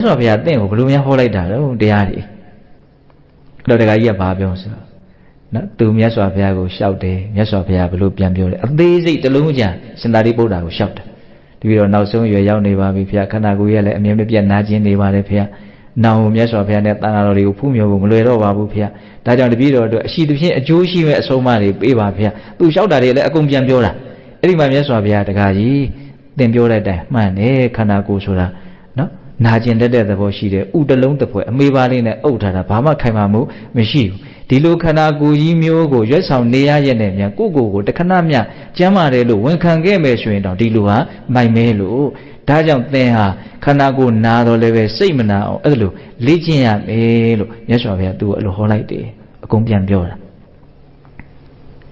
ဆိုတော့ဘုရားတင့်ကိုဘယ်လိုများဟောလိုက်တာတော့တရားတွေအဲ့တော့တခါကြီးကဘာပြောဆိုတော့နော်သူမြတ်စွာဘုရားကိုရှောက်တယ်မြတ်စွာဘုရားဘယ်လိုပြန်ပြောလဲအသေးစိတ်တစ်လုံးကြရှင်သာရိပုတ္တရာကိုရှောက်တယ်တပြီးတော့နောက်ဆုံးရွယ်ရောက်နေပါပြီဘုရားခန္ဓာကိုယ်ကြီးကလည်းအမြဲမပြတ်နာကျင်နေပါတယ်ဘုရားနောင်မြတ်စွာဘုရားနဲ့တန်ဃာတော်တွေကိုဖူးမြော်ဖို့မလွယ်တော့ပါဘူးဘုရားဒါကြောင့်တပည့်တော်တို့အရှိသဖြင့်အကျိုးရှိမဲ့အဆုံးအမတွေပေးပါဘုရားသူလျှောက်တာတွေလည်းအကုန်ပြန်ပြောတာအဲ့ဒီမှာမြတ်စွာဘုရားတခါကြီးသင်ပြောတဲ့အတိုင်းမှန်တယ်ခန္ဓာကိုယ်ဆိုတာ နော်နာကျင်တတ်တဲ့သဘောရှိတယ်ဥတလုံးတစ်ဖွဲအမေပါလေးနဲ့အုပ်ထားတာဘာမှခိုင်မာမှုမရှိဘူးဒီလိုခန္ဓာကိုယ်ကြီးမျိုးကိုရွက်ဆောင်နေရရဲ့နဲ့မြန်ကိုယ့်ကိုယ်ကိုတခဏမျှကျမ်းမာတယ်လို့ဝန်ခံခဲ့မယ်ဆိုရင်တော့ဒီလိုဟာမိုက်မဲလို့ဒါကြောင့်သင်ဟာခန္ဓာကိုယ်နာတော့လည်းပဲစိတ်မနာအောင်အဲ့လိုလေ့ကျင့်ရမယ်လို့မြတ်စွာဘုရားသူ့ကိုအဲ့လိုဟောလိုက်တယ်အကုန်ပြန်ပြောတာ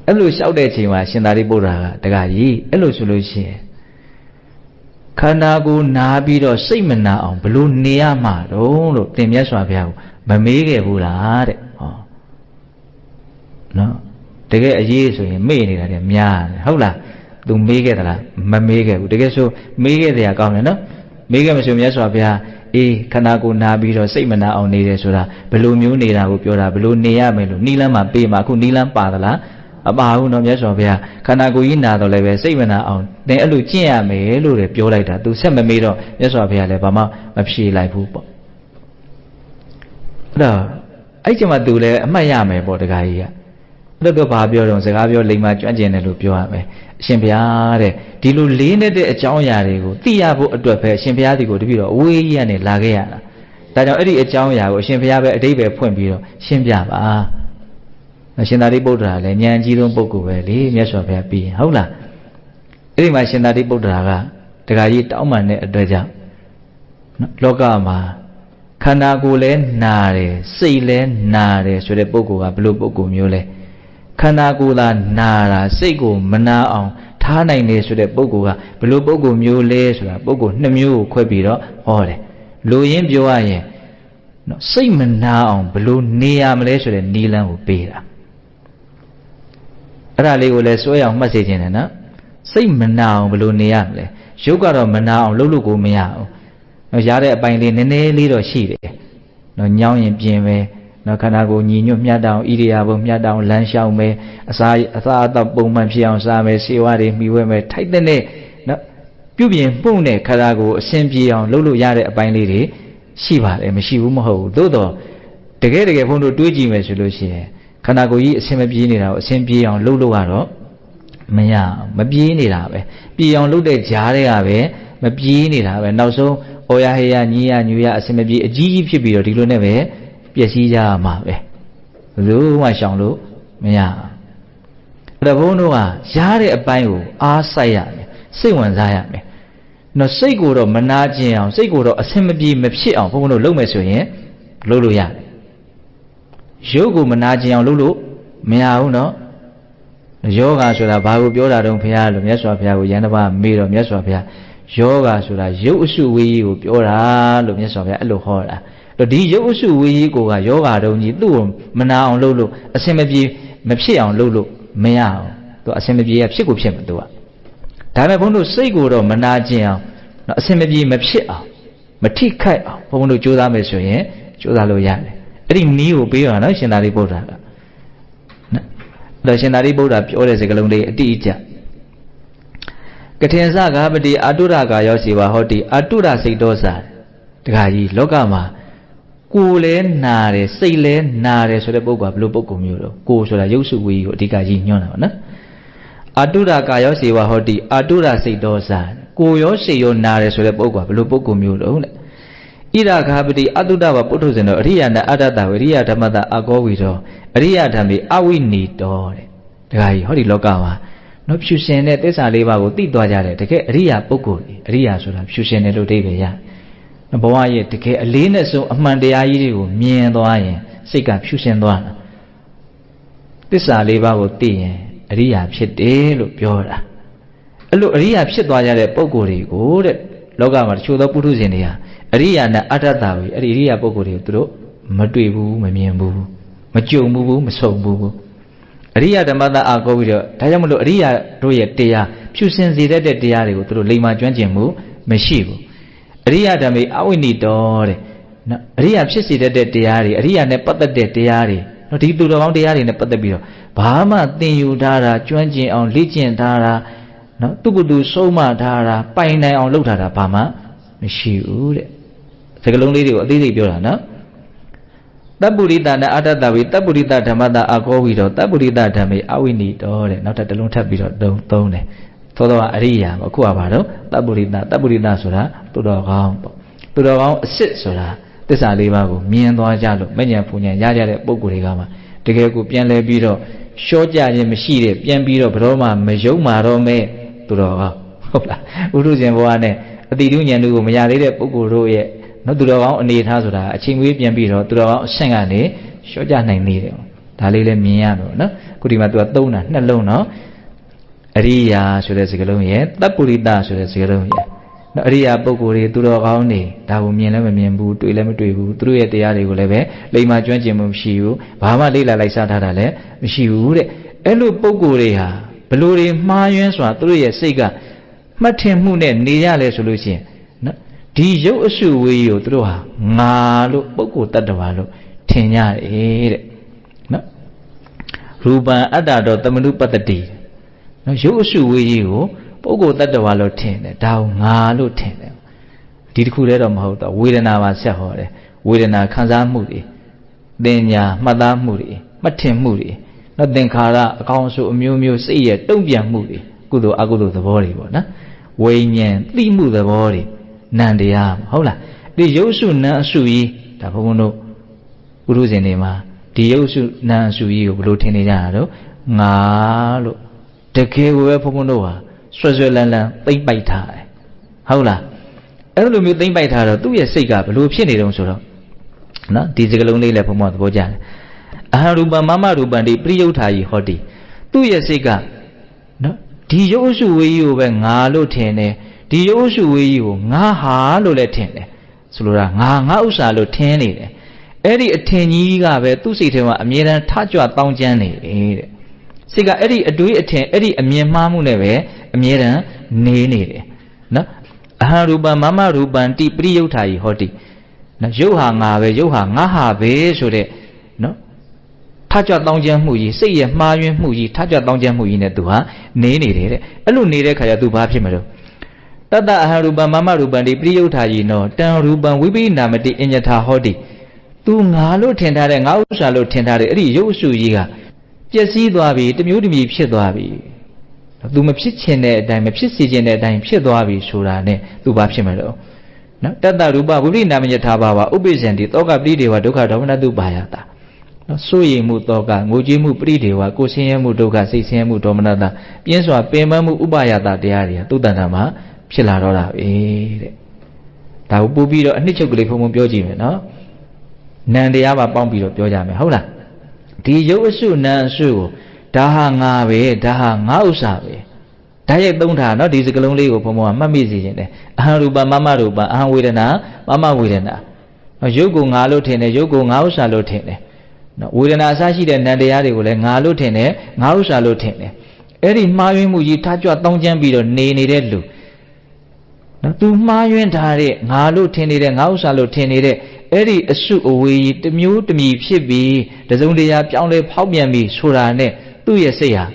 အဲ့လိုလျှောက်တဲ့အချိန်မှာရှင်သာရိပုတ္တရာကတခါကြီးအဲ့လိုဆိုလို့ရှိရင် ခန္ဓာကိုယ်နာပြီးတော့စိတ်မနာအောင်ဘလို့နေရမှာတုံးလို့သင်မြတ်စွာဘုရားကိုမမေးခဲ့ဘူးလားတဲ့ဟောနော်တကယ်အရေးဆိုရင်မေ့နေတာတဲ့များတယ်ဟုတ်လားသူမေးခဲ့သလားမမေးခဲ့ဘူးတကယ်ဆိုမေးခဲ့တရားကောင်းတယ်နော်မေးခဲ့မဆိုမြတ်စွာဘုရားအေးခန္ဓာကိုယ်နာပြီးတော့စိတ်မနာအောင်နေတယ်ဆိုတာဘယ်လိုမျိုးနေတာကိုပြောတာဘယ်လိုနေရမယ်လို့နီလန်းမှာပေးမှာအခုနီလန်းပါသလား အပါဘူးနော်မြတ်စွာဘုရားခန္ဓာကိုယ်ကြီးနာတော့လည်းပဲစိတ်မနာအောင်သင်အဲ့လိုကျင့်ရမယ်လို့လည်းပြောလိုက်တာသူဆက်မမေးတော့မြတ်စွာဘုရားလည်းဘာမှမဖြေလိုက်ဘူးပေါ့အဲ့တော့အဲ့ကျမှသူလည်းအမှတ်ရမယ်ပေါ့တခါကြီးကအဲ့တော့ဘာပြောတော့စကားပြောလိမ္မာကြွန့်ကျင်တယ်လို့ပြောရမယ်အရှင်ဘုရားတဲ့ဒီလိုလေးနဲ့တဲ့အကြောင်းအရာတွေကိုသိရဖို့အတွက်ပဲအရှင်ဘုရားဒီကိုတပည့်တော်အဝေးကြီးကနေလာခဲ့ရတာဒါကြောင့်အဲ့ဒီအကြောင်းအရာကိုအရှင်ဘုရားပဲအတိတ်ပဲဖွင့်ပြီးတော့ရှင်းပြပါ ရှင်သာရိပုတ္တရာလည်းဉာဏ်ကြီးဆုံးပုဂ္ဂိုလ်ပဲလေမြတ်စွာဘုရားပြီးရင်ဟုတ်လားအဲ့ဒီမှာရှင်သာရိပုတ္တရာကတခါကြီးတောင်းပန်တဲ့အတွက်ကြောင့်နော်လောကမှာခန္ဓာကိုယ်လည်းနာတယ်စိတ်လည်းနာတယ်ဆိုတဲ့ပုဂ္ဂိုလ်ကဘယ်လိုပုဂ္ဂိုလ်မျိုးလဲခန္ဓာကိုယ်သာနာတာစိတ်ကိုမနာအောင်ထားနိုင်တယ်ဆိုတဲ့ပုဂ္ဂိုလ်ကဘယ်လိုပုဂ္ဂိုလ်မျိုးလဲဆိုတာပုဂ္ဂိုလ်နှစ်မျိုးကိုခွဲပြီးတော့ဟောတယ်လူရင်းပြောရရင်နော်စိတ်မနာအောင်ဘယ်လိုနေရမလဲဆိုတဲ့နီလန်းကိုပေးတာ အဲ့ဒါလေးကိုလည်းစွဲအောင်မှတ်စေခြင်းတယ်နော်စိတ်မနာအောင်ဘယ်လိုနေရမလဲရုပ်ကတော့မနာအောင်လှုပ်လို့ကိုမရအောင်နော်ရတဲ့အပိုင်းလေးနည်းနည်းလေးတော့ရှိတယ်နော်ညောင်းရင်ပြင်ပဲနော်ခန္ဓာကိုယ်ညီညွတ်မြတ်တောင်ဣရိယာပုမြတ်တောင်လမ်းလျှောက်မယ်အစာအစာအသောက်ပုံမှန်ဖြစ်အောင်စားမယ်စေဝါတွေမှီဝဲမယ်ထိုက်တဲ့နဲ့နော်ပြုပြင်မှုနဲ့ခန္ဓာကိုယ်အရှင်ပြေအောင်လှုပ်လို့ရတဲ့အပိုင်းလေးတွေရှိပါတယ်မရှိဘူးမဟုတ်ဘူးသို့တော့တကယ်တကယ်ဘုန်းတို့တွေးကြည့်မယ်ဆိုလို့ရှိရင် ခန္ဓာကိုယ်ကြီးအဆင်မပြေနေတာကိုအဆင်ပြေအောင်လှုပ်လို့ကတော့မရမပြေးနေတာပဲပြေအောင်လှုပ်တဲ့ကြားတွေကပဲမပြေးနေတာပဲနောက်ဆုံးဩရဟေယညီရညူရအဆင်မပြေအကြီးကြီးဖြစ်ပြီးတော့ဒီလိုနဲ့ပဲပျက်စီးကြရမှာပဲဘယ်လိုမှရှောင်လို့မရဘူးဘုန်းတို့ကရားတဲ့အပိုင်းကိုအားစိုက်ရမယ်စိတ်ဝင်စားရမယ်နော်စိတ်ကိုတော့မနာကျင်အောင်စိတ်ကိုတော့အဆင်မပြေမဖြစ်အောင်ဘုန်းတို့လုပ်မယ်ဆိုရင်လုပ်လို့ရတယ် ရုပ်ကိုမနာကျင်အောင်လုပ်လို့မရဘူးနော်ယောဂဆိုတာဘာကိုပြောတာတုံးဘုရားလို့မြတ်စွာဘုရားကိုယန္တပါမေးတော့မြတ်စွာဘုရားယောဂဆိုတာရုပ်အစုဝေးကြီးကိုပြောတာလို့မြတ်စွာဘုရားအဲ့လိုဟောတာတော့ဒီရုပ်အစုဝေးကြီးကိုကယောဂတုံးကြီးသူ့ကိုမနာအောင်လုပ်လို့အစင်မပြေမဖြစ်အောင်လုပ်လို့မရအောင်သူအစင်မပြေရဖြစ်ကိုဖြစ်မှာသူကဒါပေမဲ့ဘုန်းတို့စိတ်ကိုတော့မနာကျင်အောင်နော်အစင်မပြေမဖြစ်အောင်မထိခိုက်အောင်ဘုန်းတို့ကြိုးစားမယ်ဆိုရင်ကြိုးစားလို့ရတယ် အဲ့ဒီနီးကိုပေးရအောင်နော်ရှင်သာရိပုတ္တရာကနော်တော့ရှင်သာရိပုတ္တရာပြောတဲ့စကားလုံးလေးအတိအကျကထင်စကားပတိအတုရကာယောစီဝါဟောတိအတုရစိတ်တော်စာတခါကြီးလောကမှာကိုယ်လဲနာတယ်စိတ်လဲနာတယ်ဆိုတဲ့ပုဂ္ဂိုလ်ကဘယ်လိုပုဂ္ဂိုလ်မျိုးတော့ကိုယ်ဆိုတာရုပ်စုဝေးကိုအဓိကကြီးညွှန်းတာပါနော်အတုရကာယောစီဝါဟောတိအတုရစိတ်တော်စာကိုယ်ရောစိတ်ရောနာတယ်ဆိုတဲ့ပုဂ္ဂိုလ်ကဘယ်လိုပုဂ္ဂိုလ်မျိုးတော့တဲ့ ဣရခာပတိအတုတဝပုထုဇဉ်တော်အရိယနာအတ္တတဝရိယဓမ္မတအကောဝီတော်အရိယဓမ္မေအဝိနီတော်တဲ့တခါကြီးဟောဒီလောကမှာနော်ဖြူရှင်တဲ့သစ္စာလေးပါးကိုသိသွားကြတယ်တကယ်အရိယပုဂ္ဂိုလ်အရိယဆိုတာဖြူရှင်တယ်လို့အဓိပ္ပာယ်ရဘဝရဲ့တကယ်အလေးနဲ့ဆုံးအမှန်တရားကြီးတွေကိုမြင်သွားရင်စိတ်ကဖြူရှင်သွားတာသစ္စာလေးပါးကိုသိရင်အရိယာဖြစ်တယ်လို့ပြောတာအဲ့လိုအရိယာဖြစ်သွားကြတဲ့ပုံကိုယ်တွေကိုတဲ့ လောကမှာတချို့သောပုထုဇဉ်တွေဟာအရိယာနဲ့အတ္တတာကိုအဲ့ဒီအရိယာပုံကိုယ်တွေကိုသူတို့မတွေ့ဘူးမမြင်ဘူးမကြုံဘူးမဆုံဘူးအရိယာဓမ္မတာအာကောပြီးတော့ဒါကြောင့်မလို့အရိယာတို့ရဲ့တရားဖြူစင်စေတတ်တဲ့တရားတွေကိုသူတို့လိမ္မာကျွမ်းကျင်မှုမရှိဘူးအရိယဓမ္မေအဝိနိတောတဲ့နော်အရိယဖြစ်စေတတ်တဲ့တရားတွေအရိယနဲ့ပတ်သက်တဲ့တရားတွေနော်ဒီသူတော်ကောင်းတရားတွေနဲ့ပတ်သက်ပြီးတော့ဘာမှသင်ယူထားတာကျွမ်းကျင်အောင်လေ့ကျင့်ထားတာ နော်သူကသူဆုံးမထားတာပိုင်နိုင်အောင်လုပ်ထားတာဘာမှမရှိဘူးတဲ့စကလုံးလေးတွေကိုအသေးစိတ်ပြောတာနော်တပ္ပုရိတနာအတ္တတဝိတပ္ပုရိတဓမ္မတာအကောဝိတော့တပ္ပုရိတဓမ္မေအဝိနိတောတဲ့နောက်ထပ်တစ်လုံးထပ်ပြီးတော့သုံးသုံးတယ်သောသောကအရိယာပေါ့အခုကဘာတော့တပ္ပုရိတတပ္ပုရိတဆိုတာသူတော်ကောင်းပေါ့သူတော်ကောင်းအစ်စ်ဆိုတာတစ္ဆာလေးပါးကိုမြင်သွားကြလို့မဉ္ဇဉ်ပူဉ္ဇဉ်ရကြတဲ့ပုံကိုယ်တွေကမှတကယ်ကိုပြန်လဲပြီးတော့ရှော့ကြခြင်းမရှိတဲ့ပြန်ပြီးတော့ဘရောမှမယုံမာတော့မဲ့ သူတော်ကောင်းဟုတ်လားဥဒုဇဉ်ဘဝနဲ့အတိတုဉဏ်တို့ကိုမရသေးတဲ့ပုဂ္ဂိုလ်တို့ရဲ့နော်သူတော်ကောင်းအနေထားဆိုတာအချိန်မွေးပြန်ပြီးတော့သူတော်ကောင်းအဆင့်ကနေရှော့ကြနိုင်နေတယ်ဒါလေးလည်းမြင်ရတော့နော်ခုဒီမှာသူကသုံးတာနှလုံးနော်အရိယာဆိုတဲ့စကားလုံးရဲ့တပ်ပုရိသဆိုတဲ့စကားလုံးရဲ့နော်အရိယာပုဂ္ဂိုလ်တွေသူတော်ကောင်းတွေဒါကိုမြင်လည်းမမြင်ဘူးတွေ့လည်းမတွေ့ဘူးသူတို့ရဲ့တရားတွေကိုလည်းပဲလိမ္မာကျွမ်းကျင်မှုမရှိဘူးဘာမှလေ့လာလိုက်စားထားတာလည်းမရှိဘူးတဲ့အဲ့လိုပုဂ္ဂိုလ်တွေဟာ ဘလို့တွေမှားယွင်းစွာသူတို့ရဲ့စိတ်ကမှတ်ထင်မှုနဲ့နေရလဲဆိုလို့ရှိရင်နော်ဒီရုပ်အစုဝေးကိုသူတို့ဟာငါလို့ပုဂ္ဂိုလ်တ attva လို့ထင်ကြတယ်တဲ့နော်ရူပံအတ္တတော်တမနုပတ္တိနော်ရုပ်အစုဝေးကြီးကိုပုဂ္ဂိုလ်တ attva လို့ထင်တယ်ဒါကိုငါလို့ထင်တယ်ဒီတစ်ခုတည်းတော့မဟုတ်တော့ဝေဒနာပါဆက်ဟောတယ်ဝေဒနာခံစားမှုတွေသင်ညာမှတ်သားမှုတွေမှတ်ထင်မှုတွေ နော်သင်္ခါရအကောင်းအဆိုးအမျိုးမျိုးစိတ်ရဲ့တုံ့ပြန်မှုတွေကုသိုလ်အကုသိုလ်သဘောတွေပေါ့နော်ဝိညာဉ်သိမှုသဘောတွေနံတရားဟုတ်လားဒီရုပ်စုနံအစုကြီးဒါဘုန်းဘုန်းတို့ပုရုဇဉ်တွေမှာဒီရုပ်စုနံအစုကြီးကိုဘယ်လိုထင်နေကြတာတော့ငါလို့တကယ်ကိုပဲဘုန်းဘုန်းတို့ဟာဆွဲဆွဲလန်းလန်းသိမ့်ပိုက်ထားတယ်ဟုတ်လားအဲ့လိုမျိုးသိမ့်ပိုက်ထားတော့သူ့ရဲ့စိတ်ကဘယ်လိုဖြစ်နေတုံးဆိုတော့နော်ဒီစကလုံးလေးလည်းဘုံဘသဘောကျတယ် အဟံရူပမမရူပံတိပရိယုထာယီဟောတိသူ့ရဲ့စိတ်ကနော်ဒီရုပ်စုဝေးကြီးကိုပဲငါလို့ထင်တယ်ဒီရုပ်စုဝေးကြီးကိုငါဟာလို့လည်းထင်တယ်ဆိုလိုတာငါငါဥစ္စာလို့ထင်နေတယ်အဲ့ဒီအထင်ကြီးကပဲသူ့စိတ်ထဲမှာအမြဲတမ်းထကြွတောင်းကျမ်းနေတယ်တဲ့စိတ်ကအဲ့ဒီအတွေးအထင်အဲ့ဒီအမြင်မှားမှုနဲ့ပဲအမြဲတမ်းနေနေတယ်နော်အဟံရူပံမမရူပံတိပရိယုထာယီဟောတိနော်ရုပ်ဟာငါပဲရုပ်ဟာငါဟာပဲဆိုတဲ့နော်ထ ကြွတောင်းကျမ်းမှုကြီးစိတ်ရဲ့မှားယွင်းမှုကြီးထကြွတောင်းကျမ်းမှုကြီးနဲ့သူဟာနေနေတယ်တဲ့အဲ့လိုနေတဲ့ခါကျသူဘာဖြစ်မလို့တတအဟံရူပံမမရူပံတိပရိယုထာယီနောတံရူပံဝိပိနာမတိအညထာဟောတိသူငါလို့ထင်ထားတဲ့ငါဥစ္စာလို့ထင်ထားတဲ့အဲ့ဒီရုပ်အစုကြီးကပျက်စီးသွားပြီတမျိုးတမျိုးဖြစ်သွားပြီသူမဖြစ်ချင်တဲ့အတိုင်းမဖြစ်စေချင်တဲ့အတိုင်းဖြစ်သွားပြီဆိုတာနဲ့သူဘာဖြစ်မလို့နော်တတ္တရူပဝိပရိနာမယထာဘာဝဥပိစ္ဆန္တိတောကပရိဒေဝဒုက္ခဒေါမနတုပါယတာ နော်စိုးရိမ်မှုတောကငိုကြွေးမှုပရိဒေဝကိုဆင်းရဲမှုဒုက္ခစိတ်ဆင်းရဲမှုဒေါမနတာပြင်းစွာပင်ပန်းမှုဥပါယတာတရားတွေသူတန်တာမှာဖြစ်လာတော့တာပဲတဲ့ဒါကိုပို့ပြီးတော့အနှစ်ချုပ်ကလေးဖုံဖုံပြောကြည့်မယ်နော်နံတရားပါပေါင်းပြီးတော့ပြောကြမယ်ဟုတ်လားဒီရုပ်အစုနံအစုကိုဒါဟာငါပဲဒါဟာငါဥစ္စာပဲဓာတ်ရိုက်သုံးထားနော်ဒီစကလုံးလေးကိုဘုံဘုံကမှတ်မိစေခြင်းတယ်အဟံရူပမမရူပအဟံဝေဒနာမမဝေဒနာနော်ရုပ်ကိုငါလို့ထင်တယ်ရုပ်ကိုငါဥစ္စာလို့ထင်တယ် နော်ဝေဒနာအစရှိတဲ့နံတရားတွေကိုလည်းငါလို့ထင်တယ်ငါဥစ္စာလို့ထင်တယ်အဲ့ဒီမှားယွင်းမှုကြီးထားကြွတောင်းကျမ်းပြီးတော့နေနေတဲ့လူနော်သူမှားယွင်းထားတဲ့ငါလို့ထင်နေတဲ့ငါဥစ္စာလို့ထင်နေတဲ့အဲ့ဒီအစုအဝေးကြီးတစ်မျိုးတစ်မည်ဖြစ်ပြီးတစုံတရာပြောင်းလဲဖောက်ပြန်ပြီးဆိုတာနဲ့သူ့ရဲ့စိတ်ဟာ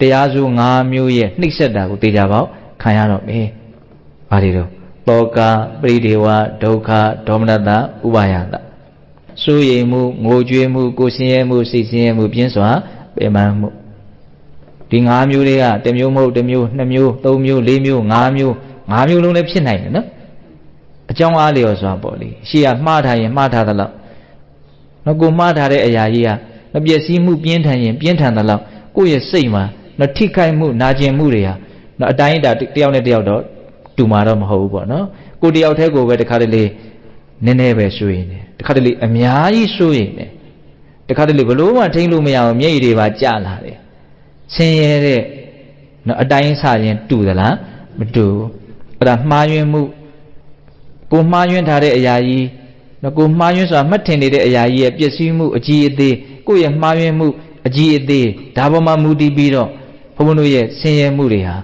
တရားစု၅မျိုးရဲ့နှိပ်စက်တာကိုသိကြပေါ့ခံရတော့မယ်။ဘာတွေတော့တောကပရိဒေဝဒုက္ခဒေါမနတဥပါယတ စိုးရိမ်မှုငိုကြွေးမှုကိုဆင်းရဲမှုစိတ်ဆင်းရဲမှုပြင်းစွာပင်ပန်းမှုဒီ၅မျိုးတွေကတစ်မျိုးမဟုတ်တစ်မျိုးနှစ်မျိုးသုံးမျိုးလေးမျိုး၅မျိုး၅မျိုးလုံးလည်းဖြစ်နိုင်တယ်နော်အကြောင်းအားလျော်စွာပေါ့လေရှေ့ကမှားထားရင်မှားထားသလောက်နော်ကိုမှားထားတဲ့အရာကြီးကမပျက်စီးမှုပြင်းထန်ရင်ပြင်းထန်သလောက်ကိုယ့်ရဲ့စိတ်မှာနော်ထိခိုက်မှုနာကျင်မှုတွေဟာနော်အတိုင်းအတာတယောက်နဲ့တယောက်တော့တူမှာတော့မဟုတ်ဘူးပေါ့နော်ကိုတယောက်တည်းကိုပဲတခါတလေ နည်းနည်းပဲဆွေးနေတခါတလေအများကြီးဆွေးနေတခါတလေဘလို့မှထိန်းလို့မရအောင်မျက်ရည်တွေပါကျလာတယ်ဆင်းရဲတဲ့နော်အတိုင်းဆရင်တူသလားမတူအဲ့ဒါမှားယွင်းမှုကိုမှားယွင်းထားတဲ့အရာကြီးနော်ကိုမှားယွင်းစွာမှတ်ထင်နေတဲ့အရာကြီးရဲ့ပျက်စီးမှုအကြီးအသေးကိုယ့်ရဲ့မှားယွင်းမှုအကြီးအသေးဒါပေါ်မှာမူတည်ပြီးတော့ဘုန်းဘုန်းတို့ရဲ့ဆင်းရဲမှုတွေဟာ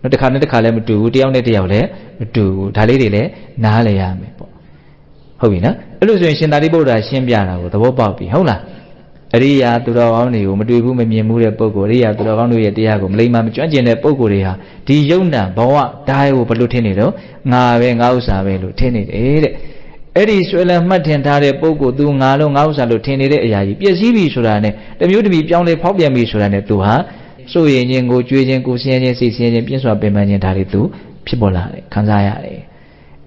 နော်တစ်ခါနဲ့တစ်ခါလည်းမတူဘူးတယောက်နဲ့တယောက်လည်းမတူဘူးဒါလေးတွေလည်းနားလည်ရမယ်ပေါ့ ဟုတ်ပြီနော်အဲ့လိုဆိုရင်ရှင်သာရိပုတ္တရာရှင်းပြတာကိုသဘောပေါက်ပြီဟုတ်လားအရိယာသူတော်ကောင်းတွေကိုမတွေ့ဘူးမမြင်ဘူးတဲ့ပုဂ္ဂိုလ်အရိယာသူတော်ကောင်းတို့ရဲ့တရားကိုမလိမ္မာမကျွမ်းကျင်တဲ့ပုဂ္ဂိုလ်တွေဟာဒီယုံနာဘဝဓာတ်ကိုဘလို့ထင်နေတော့ငါပဲငါဥစ္စာပဲလို့ထင်နေတယ်တဲ့အဲ့ဒီဆွဲလန်းမှတ်ထင်ထားတဲ့ပုဂ္ဂိုလ်သူငါလုံးငါဥစ္စာလို့ထင်နေတဲ့အရာကြီးပျက်စီးပြီဆိုတာနဲ့တမျိုးတမျိုးပြောင်းလဲဖောက်ပြန်ပြီဆိုတာနဲ့သူဟာစိုးရင်ချင်းကိုကြွေးချင်းကိုဆင်းရဲချင်းစိတ်ဆင်းရဲချင်းပြင်းစွာပင်ပန်းခြင်းဒါတွေသူဖြစ်ပေါ်လာတယ်ခံစားရတယ်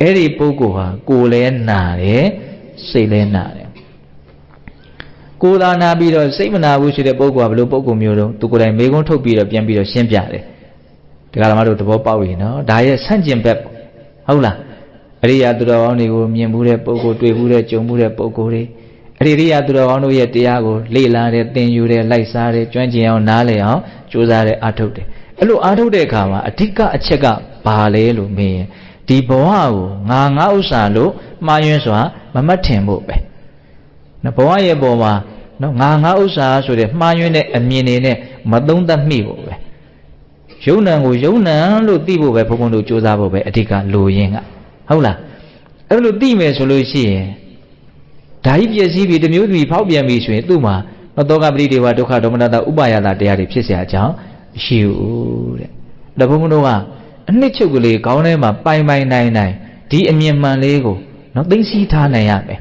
အဲ့ဒီပုဂ္ဂိုလ်ဟာကိုယ်လဲနာတယ်စိတ်လဲနာတယ်ကိုယ်သာနာပြီးတော့စိတ်မနာဘူးရှိတဲ့ပုဂ္ဂိုလ်ကဘယ်လိုပုဂ္ဂိုလ်မျိုးတုံးသူကိုယ်တိုင်မေခွန်းထုတ်ပြီးတော့ပြန်ပြီးတော့ရှင်းပြတယ်ဒကာဓမ္မတို့သဘောပေါက်ပြီနော်ဒါရဲ့ဆန့်ကျင်ဘက်ဟုတ်လားအရိယာသူတော်ကောင်းတွေကိုမြင်မှုတဲ့ပုဂ္ဂိုလ်တွေ့မှုတဲ့ကြုံမှုတဲ့ပုဂ္ဂိုလ်တွေအရိယာသူတော်ကောင်းတို့ရဲ့တရားကိုလေ့လာတဲ့သင်ယူတဲ့လိုက်စားတဲ့ကျွမ်းကျင်အောင်နားလည်အောင်ကြိုးစားတဲ့အားထုတ်တယ်အဲ့လိုအားထုတ်တဲ့အခါမှာအဓိကအချက်ကဘာလဲလို့မေးရင် ဒီဘဝကိုငါငါဥစ္စာလို့မှားယွင်းစွာမမှတ်ထင်ဖို့ပဲနော်ဘဝရဲ့ပုံမှာနော်ငါငါဥစ္စာဆိုတဲ့မှားယွင်းတဲ့အမြင်တွေနဲ့မသုံးသပ်မိဖို့ပဲယုံနံကိုယုံနံလို့သိဖို့ပဲဘုံဘုံတို့စူးစမ်းဖို့ပဲအဓိကလိုရင်းကဟုတ်လားအဲ့လိုသိမယ်ဆိုလို့ရှိရင်ဓာကြီးပျက်စီးပြီးတစ်မျိုးတစ်မျိုးဖောက်ပြန်ပြီဆိုရင်သူ့မှာနော်တောကပရိဒေဝဒုက္ခဒေါမနတာဥပါယတာတရားတွေဖြစ်เสียအကြောင်းမရှိဘူးတဲ့ဒါဘုံဘုံတို့က အနှစ်ချုပ်ကလေးခေါင်းထဲမှာပိုင်ပိုင်နိုင်နိုင်ဒီအမြင်မှန်လေးကိုနော်သိသိထားနိုင်ရမယ်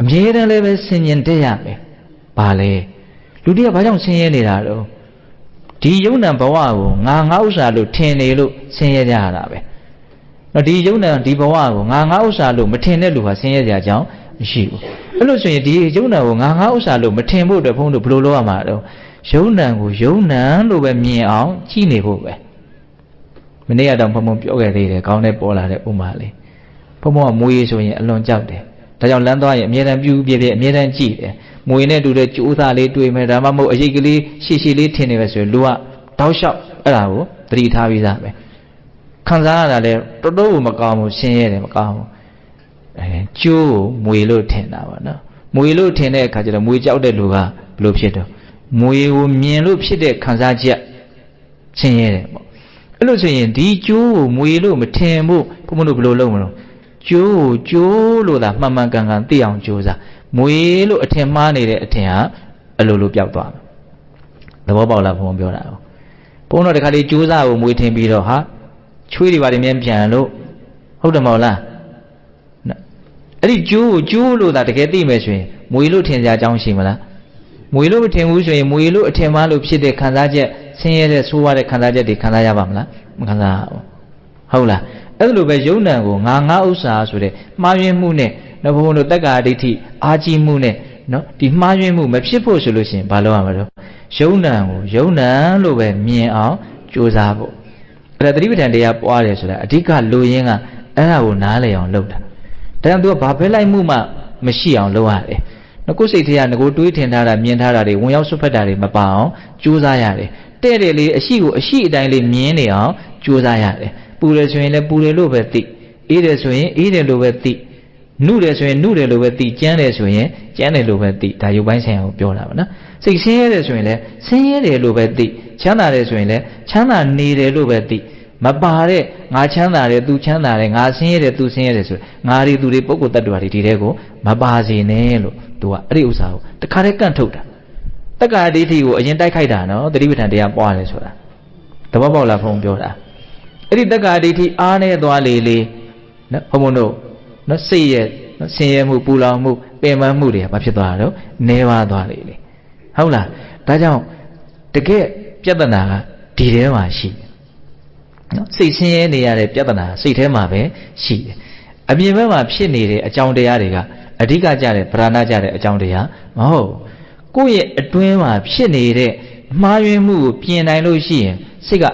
အမြဲတမ်းလည်းပဲဆင်ញင်တက်ရမယ်ဘာလဲလူတွေကဘာကြောင့်ဆင်းရဲနေတာတော့ဒီယုံနံဘဝကိုငါငါဥစ္စာလို့ထင်နေလို့ဆင်းရဲကြရတာပဲနော်ဒီယုံနံဒီဘဝကိုငါငါဥစ္စာလို့မထင်တဲ့လူဟာဆင်းရဲကြကြောင်းမရှိဘူးအဲ့လိုဆိုရင်ဒီယုံနံကိုငါငါဥစ္စာလို့မထင်ဖို့အတွက်ဘုန်းတို့ဘယ်လိုလုပ်ရမှာတော့ယုံနံကိုယုံနံလို့ပဲမြင်အောင်ကြည့်နေဖို့ပဲ မနေ့ကတော့ဘုံဘုံပြောခဲ့သေးတယ်ခေါင်းထဲပေါ်လာတဲ့ဥမာလေးဘုံဘုံကမွေးဆိုရင်အလွန်ကြောက်တယ်ဒါကြောင့်လမ်းသွားရင်အမြဲတမ်းပြူပြပြအမြဲတမ်းကြည့်တယ်မွေနဲ့တူတဲ့ကြိုးစားလေးတွေ့မယ်ဒါမှမဟုတ်အရေးကလေးရှည်ရှည်လေးထင်နေပဲဆိုရင်လူကတောက်လျှောက်အဲ့ဒါကိုသတိထားပြီးသားပဲခံစားရတာလည်းတော်တော်ကိုမကောင်းဘူးရှင်းရတယ်မကောင်းဘူးအဲကျိုးကိုမွေလို့ထင်တာပါနော်မွေလို့ထင်တဲ့အခါကျတော့မွေကြောက်တဲ့လူကဘယ်လိုဖြစ်တော့မွေကိုမြင်လို့ဖြစ်တဲ့ခံစားချက်ရှင်းရတယ်ပေါ့ အဲ့လိုဆိုရင်ဒီကျိုးကိုမွေလို့မထင်ဘူးဘုမတို့ဘယ်လိုလုပ်မလို့ကျိုးကိုကျိုးလို့သာမှန်မှန်ကန်ကန်သိအောင်ကြိုးစားမွေလို့အထင်မှားနေတဲ့အထင်ဟာအလိုလိုပျောက်သွားတယ်သဘောပေါက်လားဘုံပြောတာကိုဘုံတော့တခါလေးကြိုးစားကိုမွေထင်ပြီးတော့ဟာချွေးတွေပါနေမြန်ပြန်လို့ဟုတ်တယ်မဟုတ်လားအဲ့ဒီကျိုးကိုကျိုးလို့သာတကယ်သိမယ်ဆိုရင်မွေလို့ထင်ကြအကြောင်းရှိမလားမွေလို့မထင်ဘူးဆိုရင်မွေလို့အထင်မှားလို့ဖြစ်တဲ့ခံစားချက် ဆင်းရဲတဲ့ဆိုးရတဲ့ခံစားချက်တွေခံစားရပါမလားမခံစားဘူးဟုတ်လားအဲ့လိုပဲယုံ nant ကိုငါငါဥစ္စာဆိုတဲ့မှားယွင်းမှုနဲ့နော်ဘုံဘုံတို့တက္ကာဒိဋ္ဌိအာကြီးမှုနဲ့နော်ဒီမှားယွင်းမှုမဖြစ်ဖို့ဆိုလို့ရှိရင်ဘာလုပ်ရမလဲယုံ nant ကိုယုံ nant လို့ပဲမြင်အောင်ကြိုးစားဖို့အဲ့ဒါသတိပဋ္ဌာန်တရားပွားတယ်ဆိုတာအဓိကလိုရင်းကအဲ့ဒါကိုနားလည်အောင်လုပ်တာဒါကြောင့်သူကဘာဖဲလိုက်မှုမှမရှိအောင်လုပ်ရတယ် ငကိုစိတ်ထဲကငကိုတွေးထင်ထားတာမြင်ထားတာတွေဝင်ရောက်ဆွတ်ဖက်တာတွေမပါအောင်ကြိုးစားရတယ်တဲ့တယ်လေးအရှိကိုအရှိအတိုင်းလေးမြင်နေအောင်ကြိုးစားရတယ်ပူတယ်ဆိုရင်လည်းပူတယ်လို့ပဲသိအေးတယ်ဆိုရင်အေးတယ်လို့ပဲသိနှုတယ်ဆိုရင်နှုတယ်လို့ပဲသိကြမ်းတယ်ဆိုရင်ကြမ်းတယ်လို့ပဲသိဒါရုပ်ပိုင်းဆိုင်ရာကိုပြောတာပါနော်စိတ်ဆင်းရဲတယ်ဆိုရင်လည်းဆင်းရဲတယ်လို့ပဲသိချမ်းသာတယ်ဆိုရင်လည်းချမ်းသာနေတယ်လို့ပဲသိ မပါတဲ့ငါချမ်းသာတယ်သူချမ်းသာတယ်ငါဆင်းရဲတယ်သူဆင်းရဲတယ်ဆိုငါတွေသူတွေပုဂ္ဂိုလ်တ attva တွေဒီတဲ့ကိုမပါစေနဲ့လို့သူကအဲ့ဒီဥစ္စာကိုတခါတည်းကန့်ထုတ်တာတက္ကရာဒိဋ္ဌိကိုအရင်တိုက်ခိုက်တာနော်တတိပဋ္ဌာန်တရားပွားတယ်ဆိုတာတဘောပေါက်လားဖုံပြောတာအဲ့ဒီတက္ကရာဒိဋ္ဌိအားနေသွားလေလေနော်ဘုံဘုံတို့နော်စိတ်ရဲ့နော်ဆင်းရဲမှုပူလောင်မှုပင်ပန်းမှုတွေကဘာဖြစ်သွားတာတော့နေပါသွားလေလေဟုတ်လားဒါကြောင့်တကယ်ပြဿနာကဒီထဲမှာရှိတယ်နော် စိတ်ဆင်းရဲနေရတဲ့ပြဿနာစိတ်ထဲမှာပဲရှိတယ်အပြင်ဘက်မှာဖြစ်နေတဲ့အကြောင်းတရားတွေကအဓိကကြတဲ့ဗราဏကြတဲ့အကြောင်းတရားမဟုတ်ကိုယ့်ရဲ့အတွင်းမှာဖြစ်နေတဲ့မှားယွင်းမှုကိုပြင်နိုင်လို့ရှိရင်စိတ်က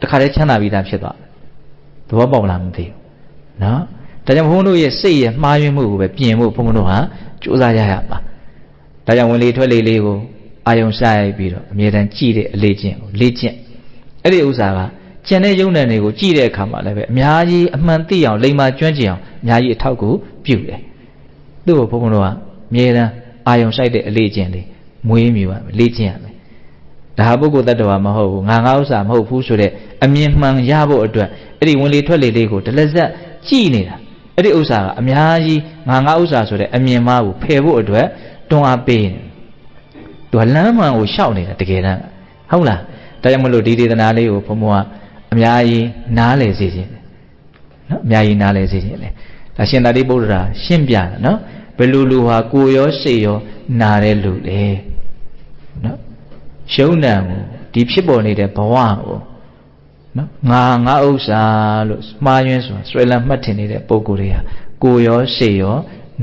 တခါတည်းချမ်းသာပြီးသားဖြစ်သွားသဘောပေါက်လားမသိဘူးနော်ဒါကြောင့်ဘုန်းတို့ရဲ့စိတ်ရဲ့မှားယွင်းမှုကိုပဲပြင်ဖို့ဘုန်းတို့ဟာကြိုးစားကြရပါဒါကြောင့်ဝင်လေထွက်လေလေးကိုအာယုံစရိုက်ပြီးတော့အမြဲတမ်းကြည့်တဲ့အလေးကျင့်ကိုလေ့ကျင့်အဲ့ဒီဥစ္စာက ကျန်တဲ့ယုံနယ်တွေကိုကြည့်တဲ့အခါမှာလည်းပဲအများကြီးအမှန်သိအောင်လိမ္မာကျွမ်းကျင်အောင်အများကြီးအထောက်ကူပြုတယ်သူ့ကိုဘုန်းဘုန်းတို့ကအမြဲတမ်းအာယုံဆိုင်တဲ့အလေးကျင့်လေးမွေးမြူရမယ်လေ့ကျင့်ရမယ်ဒါဟာပုဂ္ဂိုလ်တ attva မဟုတ်ဘူးငါငါဥစ္စာမဟုတ်ဘူးဆိုတဲ့အမြင်မှန်ရဖို့အတွက်အဲ့ဒီဝင်လေထွက်လေလေးကိုတလက်ဆက်ကြည်နေတာအဲ့ဒီဥစ္စာကအများကြီးငါငါဥစ္စာဆိုတဲ့အမြင်မှားကိုဖယ်ဖို့အတွက်တွန်းအားပေးနေသူကလမ်းမှန်ကိုရှောက်နေတာတကယ်တမ်းဟုတ်လားဒါကြောင့်မလို့ဒီဒေသနာလေးကိုဘုံဘုံက အများကြီးနားလည်စေခြင်းနော်အများကြီးနားလည်စေခြင်းလေဒါရှင်သာတိပုတ္တရာရှင်းပြတာနော်ဘယ်လိုလူဟာကိုယ်ရောစိတ်ရောနာတဲ့လူလေနော်ရှုံးနံကိုဒီဖြစ်ပေါ်နေတဲ့ဘဝကိုနော်ငါငါဥစ္စာလို့မှားယွင်းဆိုတာဆွဲလန်းမှတ်ထင်နေတဲ့ပုံကိုယ်တွေဟာကိုယ်ရောစိတ်ရော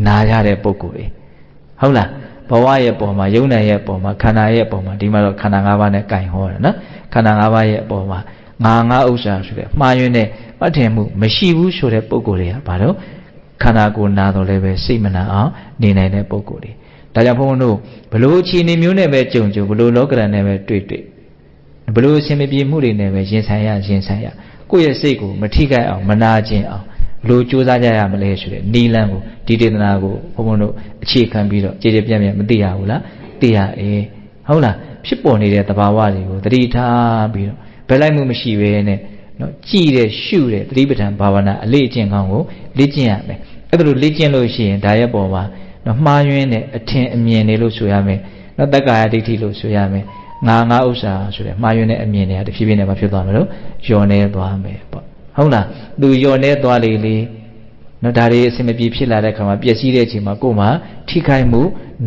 နာရတဲ့ပုံကိုယ်တွေဟုတ်လားဘဝရဲ့ပုံမှာယုံနံရဲ့ပုံမှာခန္ဓာရဲ့ပုံမှာဒီမှာတော့ခန္ဓာ၅ပါးနဲ့ကင်ဟောတယ်နော်ခန္ဓာ၅ပါးရဲ့ပုံမှာ ငါငါဥစ္စာဆိုတဲ့မှားယွင်းတဲ့မှတ်ထင်မှုမရှိဘူးဆိုတဲ့ပုံကိုယ်တွေကဘာလို့ခန္ဓာကိုယ်နာတော့လည်းပဲစိတ်မနာအောင်နေနိုင်တဲ့ပုံကိုယ်တွေဒါကြောင့်ဘုန်းဘုန်းတို့ဘလို့အခြေအနေမျိုးနဲ့ပဲကြုံကြုံဘလို့လောကရန်နဲ့ပဲတွေ့တွေ့ဘလို့အရှင်မပြေမှုတွေနဲ့ပဲရင်ဆိုင်ရရင်ဆိုင်ရကိုယ့်ရဲ့စိတ်ကိုမထိခိုက်အောင်မနာကျင်အောင်ဘလို့ကြိုးစားကြရမလဲဆိုတဲ့နီလန်းကိုဒီဒေသနာကိုဘုန်းဘုန်းတို့အခြေခံပြီးတော့ကြည်ကြပြန့်ပြန့်မသိရဘူးလားသိရအေးဟုတ်လားဖြစ်ပေါ်နေတဲ့သဘာဝတွေကိုသတိထားပြီးတော့ ဘယ်လိုက်မှုမရှိဘဲနဲ့နော်ကြည်တဲ့ရှုတဲ့သတိပဋ္ဌာန်ဘာဝနာအလေးအကျင့်ကောင်းကိုလေ့ကျင့်ရမယ်အဲ့ဒါလိုလေ့ကျင့်လို့ရှိရင်ဒါရဲ့ပေါ်မှာနော်မှားယွင်းတဲ့အထင်အမြင်တွေလို့ဆိုရမယ်နော်တက္ကာယဒိဋ္ဌိလို့ဆိုရမယ်ငါငါဥစ္စာဆိုတဲ့မှားယွင်းတဲ့အမြင်တွေကတဖြည်းဖြည်းနဲ့မဖြစ်သွားမလို့ယော်နေသွားမယ်ပေါ့ဟုတ်လားသူယော်နေသွားလေလေနော်ဒါတွေအစင်မပြေဖြစ်လာတဲ့ခါမှာပျက်စီးတဲ့အချိန်မှာကိုယ်မှာထိခိုက်မှု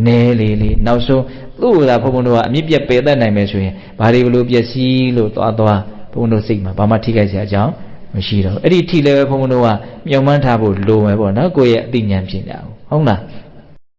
နည်းလေလေနောက်ဆုံး သူ့ကိုယ်သာဘုံဘုံတို့ကအမြင့်ပြတ်ပယ်တတ်နိုင်မယ်ဆိုရင်ဘာတွေဘလို့ပျက်စီးလို့သွားသွားဘုံဘုံတို့စိတ်မှာဘာမှထိခိုက်စရာအကြောင်းမရှိတော့ဘူးအဲ့ဒီထိလည်းပဲဘုံဘုံတို့ကမြုံမှန်းထားဖို့လိုမယ်ပေါ့နော်ကိုယ့်ရဲ့အသိဉာဏ်ဖြစ်နေအောင်ဟုတ်လား